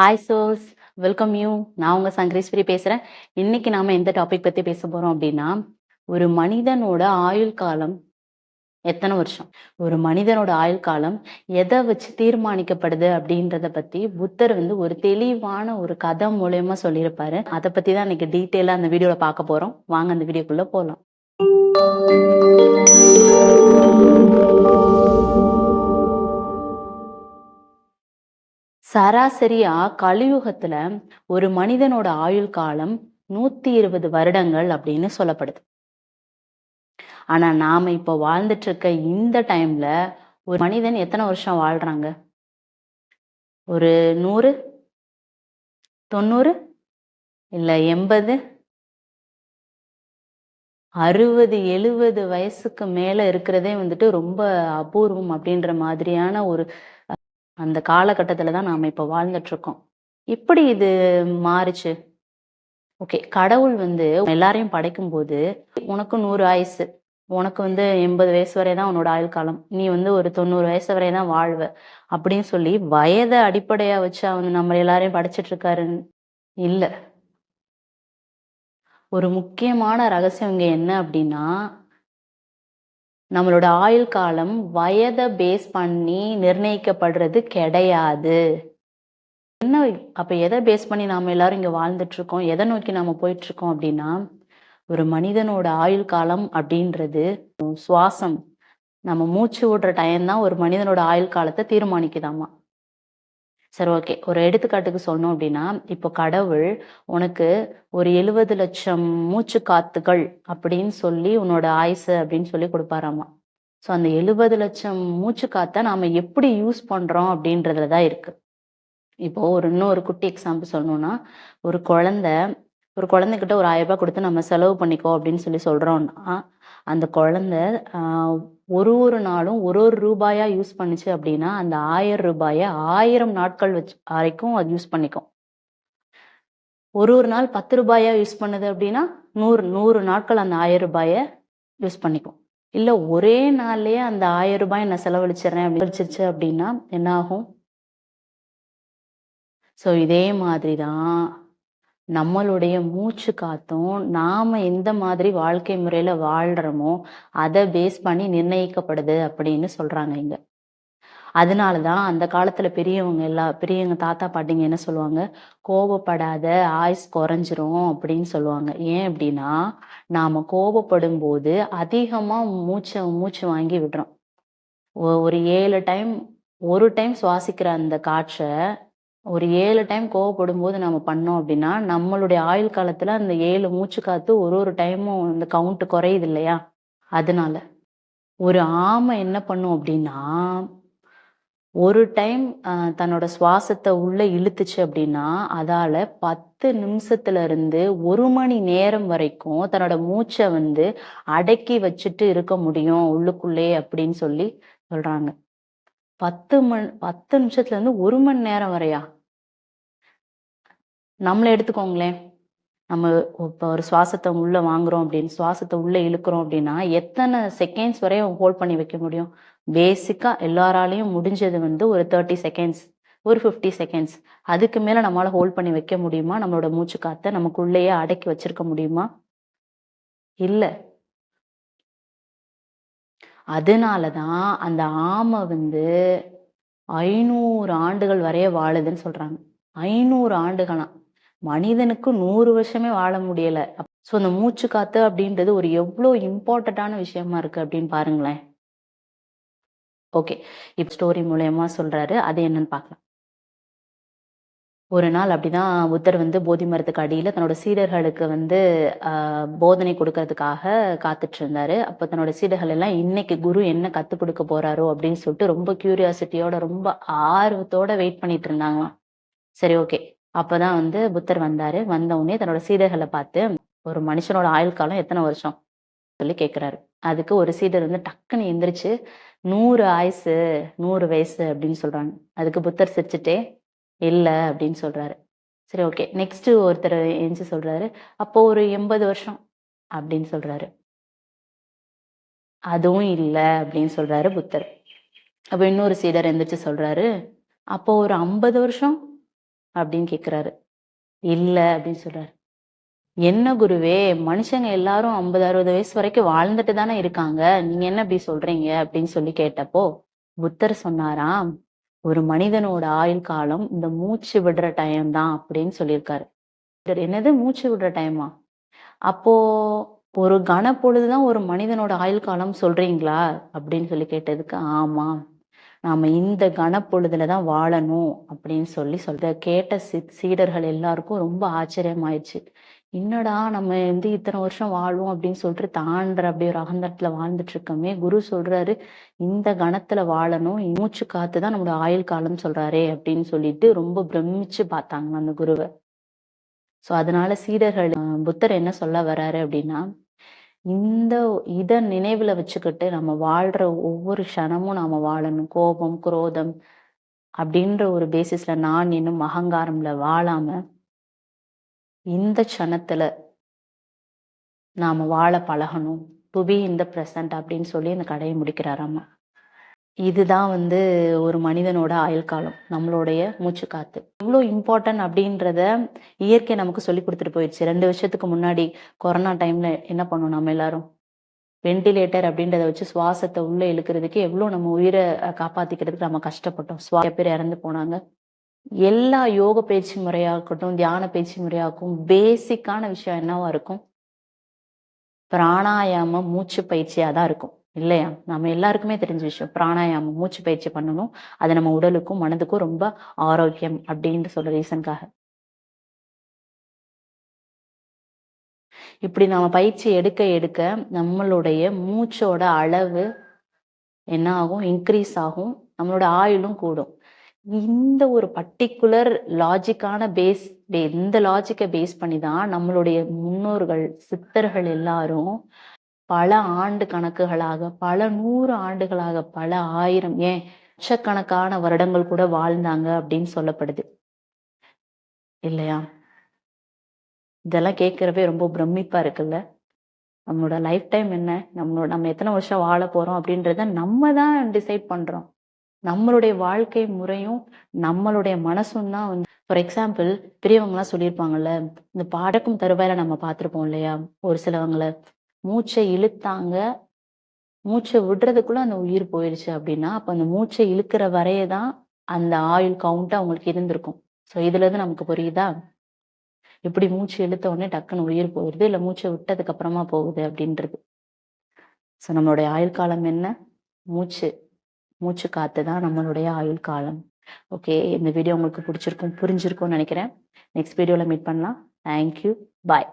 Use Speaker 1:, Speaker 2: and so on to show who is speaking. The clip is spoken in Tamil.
Speaker 1: ஹாய் சோஸ் வெல்கம் யூ நான் உங்க சங்கரேஸ்வரி பேசுறேன். இன்னைக்கு நாம எந்த டாபிக் பத்தி பேச போறோம் அப்படின்னா ஒரு மனிதனோட ஆயுள் காலம் எத்தனை வருஷம்? ஒரு மனிதனோட ஆயுள் காலம் எதை வச்சு தீர்மானிக்கப்படுது அப்படின்றத பத்தி புத்தர் வந்து ஒரு தெளிவான ஒரு கதை மூலயமா சொல்லியிருப்பாரு. அதை பத்தி தான் இன்னைக்கு டீட்டெயிலா அந்த வீடியோல பார்க்க போறோம். வாங்க அந்த வீடியோக்குள்ள போகலாம் சராசரியா கலியுகத்துல ஒரு மனிதனோட ஆயுள் காலம் நூத்தி இருபது வருடங்கள் அப்படின்னு சொல்லப்படுது. ஆனா நாம இப்ப வாழ்ந்துட்டு இருக்க இந்த டைம்ல ஒரு மனிதன் எத்தனை வருஷம் வாழ்றாங்க? ஒரு நூறு? தொண்ணூறு? இல்ல எண்பது? அறுபது எழுபது வயசுக்கு மேல இருக்கிறதே வந்துட்டு ரொம்ப அபூர்வம் அப்படின்ற மாதிரியான ஒரு அந்த காலகட்டத்தில் தான் நாம் இப்போ வாழ்ந்துட்டு இருக்கோம் இப்படி இது மாறுச்சு? ஓகே கடவுள் வந்து எல்லாரையும் படைக்கும்போது உனக்கு நூறு ஆயுசு உனக்கு வந்து எண்பது வயசு வரை தான் உன்னோட ஆயுள் காலம் நீ வந்து ஒரு தொண்ணூறு வயசு வரை தான் வாழ்வ அப்படின்னு சொல்லி வயதை அடிப்படையா வச்சு அவன் நம்ம எல்லாரையும் படைச்சிட்டு இருக்காருன்னு இல்லை. ஒரு முக்கியமான ரகசியம் இங்கே என்ன அப்படின்னா நம்மளோட ஆயுள் காலம் வயதை பேஸ் பண்ணி நிர்ணயிக்கப்படுறது கிடையாது. என்ன அப்ப எதை பேஸ் பண்ணி நாம எல்லாரும் இங்க வாழ்ந்துட்டு இருக்கோம் எதை நோக்கி நாம போயிட்டு இருக்கோம் அப்படின்னா ஒரு மனிதனோட ஆயுள் காலம் அப்படின்றது சுவாசம். நம்ம மூச்சு விடுற டைம் தான் ஒரு மனிதனோட ஆயுள் காலத்தை தீர்மானிக்குதாமா. சரி ஓகே. ஒரு எடுத்துக்காட்டுக்கு சொன்னோம் அப்படின்னா இப்போ கடவுள் உனக்கு ஒரு எழுபது லட்சம் மூச்சு காத்துகள் அப்படின்னு சொல்லி உன்னோட ஆயுசு அப்படின்னு சொல்லி கொடுப்பாராமா. ஸோ அந்த எழுபது லட்சம் மூச்சு காத்தை நாம எப்படி யூஸ் பண்றோம் அப்படின்றதுல தான் இருக்கு. இப்போ ஒரு இன்னொரு குட்டி எக்ஸாம்பிள் சொல்லணும்னா ஒரு குழந்தை ஒரு குழந்தைகிட்ட ஒரு ஆயிரம் ரூபாய் கொடுத்து நம்ம செலவு பண்ணிக்கோ அப்படின்னு சொல்லி சொல்றோம்னா அந்த குழந்தை ஒரு ஒரு நாளும் ஒரு ஒரு ரூபாயா யூஸ் பண்ணுச்சு அப்படின்னா அந்த ஆயிரம் ரூபாய ஆயிரம் நாட்கள் வச்சு வரைக்கும் அது யூஸ் பண்ணிக்கும். ஒரு ஒரு நாள் பத்து ரூபாயா யூஸ் பண்ணுது அப்படின்னா நூறு நூறு நாட்கள் அந்த ஆயிரம் ரூபாய யூஸ் பண்ணிக்கும். இல்ல ஒரே நாள்லயே அந்த ஆயிரம் ரூபாய் நான் செலவழிச்சிடுறேன் அப்படி செலவழிச்சிருச்சு அப்படின்னா என்ன ஆகும்? ஸோ இதே மாதிரி தான் நம்மளுடைய மூச்சு காத்தும் நாம எந்த மாதிரி வாழ்க்கை முறையில வாழ்றோமோ அதை பேஸ் பண்ணி நிர்ணயிக்கப்படுது அப்படின்னு சொல்றாங்க இங்க. அதனாலதான் அந்த காலத்துல பெரியவங்க எல்லா பெரியவங்க தாத்தா பாட்டிங்க என்ன சொல்லுவாங்க? கோபப்படாத ஆயுஸ் குறைஞ்சிரும் அப்படின்னு சொல்லுவாங்க. ஏன் அப்படின்னா நாம கோபப்படும் போது அதிகமா மூச்சை மூச்சு வாங்கி விடுறோம். ஒரு ஏழு டைம் ஒரு டைம் சுவாசிக்கிற அந்த காற்றை ஒரு ஏழு டைம் கோவப்படும் போது நம்ம பண்ணோம் அப்படின்னா நம்மளுடைய ஆயுள் காலத்துல அந்த ஏழு மூச்சு காத்து ஒரு ஒரு டைமும் அந்த கவுண்ட் குறையுது இல்லையா? அதனால. ஒரு ஆமை என்ன பண்ணும் அப்படின்னா ஒரு டைம் தன்னோட சுவாசத்தை உள்ள இழுத்துச்சு அப்படின்னா அதால பத்து நிமிஷத்துல இருந்து ஒரு மணி நேரம் வரைக்கும் தன்னோட மூச்சை வந்து அடக்கி வச்சுட்டு இருக்க முடியும் உள்ளுக்குள்ளே அப்படின்னு சொல்லி சொல்றாங்க. பத்து மணி பத்து நிமிஷத்துல இருந்து ஒரு மணி நேரம் வரையா? நம்மள எடுத்துக்கோங்களேன். நம்ம இப்போ ஒரு சுவாசத்தை உள்ள வாங்குறோம் அப்படின்னு சுவாசத்தை உள்ள இழுக்கிறோம் அப்படின்னா எத்தனை செகண்ட்ஸ் வரையும் ஹோல்ட் பண்ணி வைக்க முடியும்? பேசிக்கா எல்லாராலையும் முடிஞ்சது வந்து ஒரு தேர்ட்டி செகண்ட்ஸ் ஒரு ஃபிஃப்டி செகண்ட்ஸ் அதுக்கு மேல நம்மளால ஹோல்ட் பண்ணி வைக்க முடியுமா? நம்மளோட மூச்சு காற்றை நமக்குள்ளேயே அடக்கி வச்சிருக்க முடியுமா? இல்லை. அதனால தான் அந்த ஆமை வந்து ஐநூறு ஆண்டுகள் வரைய வாழுதுன்னு சொல்றாங்க. ஐநூறு ஆண்டுகளாம் மனிதனுக்கு நூறு வருஷமே வாழ முடியல. ஸோ அந்த மூச்சு காத்து அப்படின்றது ஒரு எவ்வளோ இம்பார்ட்டண்ட்டான விஷயமா இருக்கு அப்படின்னு பாருங்களேன். ஓகே இப்போ ஸ்டோரி மூலயமா சொல்றாரு. அது என்னன்னு பார்க்கலாம். ஒரு நாள் அப்படிதான் புத்தர் வந்து போதி மரத்துக்கு அடியில் தன்னோட சீடர்களுக்கு வந்து போதனை கொடுக்கறதுக்காக காத்துட்டு இருந்தாரு. அப்போ தன்னோட சீடர்கள் எல்லாம் இன்னைக்கு குரு என்ன கத்து கொடுக்க போறாரோ? அப்படின்னு சொல்லிட்டு ரொம்ப கியூரியாசிட்டியோட ரொம்ப ஆர்வத்தோட வெயிட் பண்ணிட்டு இருந்தாங்களாம். சரி ஓகே அப்பதான் வந்து புத்தர் வந்தாரு. வந்த உடனே தன்னோட சீடர்களை பார்த்து ஒரு மனுஷனோட ஆயுள் காலம் எத்தனை வருஷம்? சொல்லி கேட்குறாரு அதுக்கு ஒரு சீடர் வந்து டக்குன்னு எந்திரிச்சு நூறு ஆயுசு நூறு வயசு அப்படின்னு சொல்றாங்க. அதுக்கு புத்தர் சிரிச்சுட்டே இல்லை அப்படின்னு சொல்றாரு. சரி ஓகே. நெக்ஸ்ட்டு ஒருத்தர் எஞ்சி சொல்றாரு. அப்போ ஒரு எண்பது வருஷம் அப்படின்னு சொல்றாரு. அதுவும் இல்லை அப்படின்னு சொல்றாரு புத்தர். அப்போ இன்னொரு சீடர் எந்திரிச்சு சொல்றாரு. அப்போ ஒரு ஐம்பது வருஷம் அப்படின்னு கேட்குறாரு இல்லை அப்படின்னு சொல்றாரு. என்ன குருவே மனுஷங்க எல்லாரும் ஐம்பது அறுபது வயசு வரைக்கும் வாழ்ந்துட்டு தானே இருக்காங்க. நீங்க என்ன இப்படி சொல்றீங்க அப்படின்னு சொல்லி கேட்டப்போ புத்தர் சொன்னாராம் ஒரு மனிதனோட ஆயுள் காலம் இந்த மூச்சு விடுற டைம் தான் அப்படின்னு சொல்லியிருக்காரு. என்னது? மூச்சு விடுற டைமா அப்போ ஒரு கணப்பொழுதுதான் ஒரு மனிதனோட ஆயுள் காலம் சொல்றீங்களா? அப்படின்னு சொல்லி கேட்டதுக்கு ஆமா. நாம இந்த கனப்பொழுதுல தான் வாழணும் அப்படின்னு சொல்லி சொல்ற கேட்ட சீடர்கள் எல்லாருக்கும் ரொம்ப ஆச்சரியமாயிடுச்சு. என்னடா நம்ம வந்து இத்தனை வருஷம் வாழ்வோம் அப்படின்னு சொல்லிட்டு தாண்டுற அப்படியே ஒரு அகந்தத்துல வாழ்ந்துட்டு இருக்கோமே. குரு சொல்றாரு இந்த கணத்துல வாழணும் மூச்சு காத்து தான் நம்மளோட ஆயுள் காலம் சொல்றாரே அப்படின்னு சொல்லிட்டு ரொம்ப பிரமிச்சு பார்த்தாங்க அந்த குருவை. சோ அதனால சீடர்கள் புத்தர் என்ன சொல்ல வர்றாரு அப்படின்னா இந்த இத நினைவுல வச்சுக்கிட்டு நம்ம வாழ்ற ஒவ்வொரு க்ஷணமும் நாம வாழணும். கோபம் குரோதம் அப்படின்ற ஒரு பேசிஸ்ல நான் இன்னும் அகங்காரம்ல வாழாம இந்த க்ஷணத்தில் நாம் வாழ பழகணும். To be in the present அப்படின்னு சொல்லி அந்த கடையை முடிக்கிறாராமா. இதுதான் வந்து ஒரு மனிதனோட ஆயுள் காலம் நம்மளுடைய மூச்சு காத்து. இவ்வளோ இம்பார்ட்டன்ட் அப்படின்றத இயற்கை நமக்கு சொல்லி கொடுத்துட்டு போயிடுச்சு. ரெண்டு வருஷத்துக்கு முன்னாடி கொரோனா டைம்ல என்ன பண்ணோம் நம்ம எல்லாரும்? வெண்டிலேட்டர் அப்படின்றத வச்சு சுவாசத்தை உள்ள இழுக்கிறதுக்கு எவ்வளோ நம்ம உயிரை காப்பாத்திக்கிறதுக்கு நம்ம கஷ்டப்பட்டோம். சுவா பேர் இறந்து போனாங்க. எல்லா யோக பயிற்சி முறையாக இருக்கட்டும் தியான பயிற்சி முறையாக்கும் பேசிக்கான விஷயம் என்னவா இருக்கும்? பிராணாயாமம் மூச்சு பயிற்சியா தான் இருக்கும். இல்லையா? நம்ம எல்லாருக்குமே தெரிஞ்ச விஷயம். பிராணாயாமம் மூச்சு பயிற்சி பண்ணணும். அது நம்ம உடலுக்கும் மனதுக்கும் ரொம்ப ஆரோக்கியம் அப்படின்னு சொல்ற ரீசனுக்காக இப்படி நாம பயிற்சி எடுக்க எடுக்க நம்மளுடைய மூச்சோட அளவு என்ன ஆகும்? இன்க்ரீஸ் ஆகும். நம்மளோட ஆயுளும் கூடும். இந்த ஒரு பர்டிகுலர் லாஜிக்கான பேஸ் இந்த லாஜிக்கை பேஸ் பண்ணி தான் நம்மளுடைய முன்னோர்கள் சித்தர்கள் எல்லாரும் பல ஆண்டு கணக்குகளாக பல நூறு ஆண்டுகளாக பல ஆயிரம் ஏன் லட்சக்கணக்கான வருடங்கள் கூட வாழ்ந்தாங்க அப்படின்னு சொல்லப்படுது. இல்லையா? இதெல்லாம் கேட்கறவே ரொம்ப பிரமிப்பா இருக்குல்ல? நம்மளோட லைஃப் டைம் என்ன? நம்மளோட நம்ம எத்தனை வருஷம் வாழ போறோம் அப்படின்றத நம்ம தான் டிசைட் பண்றோம். நம்மளுடைய வாழ்க்கை முறையும் நம்மளுடைய மனசும் தான் வந்து ஃபார் எக்ஸாம்பிள் பெரியவங்களாம் சொல்லியிருப்பாங்கல்ல இந்த பாடக்கும் தருவாயில நம்ம பார்த்துருப்போம் இல்லையா? ஒரு சிலவங்கள மூச்சை இழுத்தாங்க மூச்சை விடுறதுக்குள்ள அந்த உயிர் போயிடுச்சு அப்படின்னா அப்ப அந்த மூச்சை இழுக்கிற வரையே தான் அந்த ஆயுள் கவுண்ட் அவங்களுக்கு இருந்திருக்கும். ஸோ இதுல இருந்து நமக்கு புரியுதா? இப்படி மூச்சு இழுத்த உடனே டக்குன்னு உயிர் போயிடுது இல்லை மூச்சை விட்டதுக்கு அப்புறமா போகுது அப்படின்றது. ஸோ நம்மளுடைய ஆயுள் காலம் என்ன? மூச்சு. மூச்சு காத்து தான் நம்மளுடைய ஆயுள் காலம். ஓகே இந்த வீடியோ உங்களுக்கு பிடிச்சிருக்கும் புரிஞ்சிருக்கும்னு நினைக்கிறேன். நெக்ஸ்ட் வீடியோவில் மீட் பண்ணலாம். Thank you bye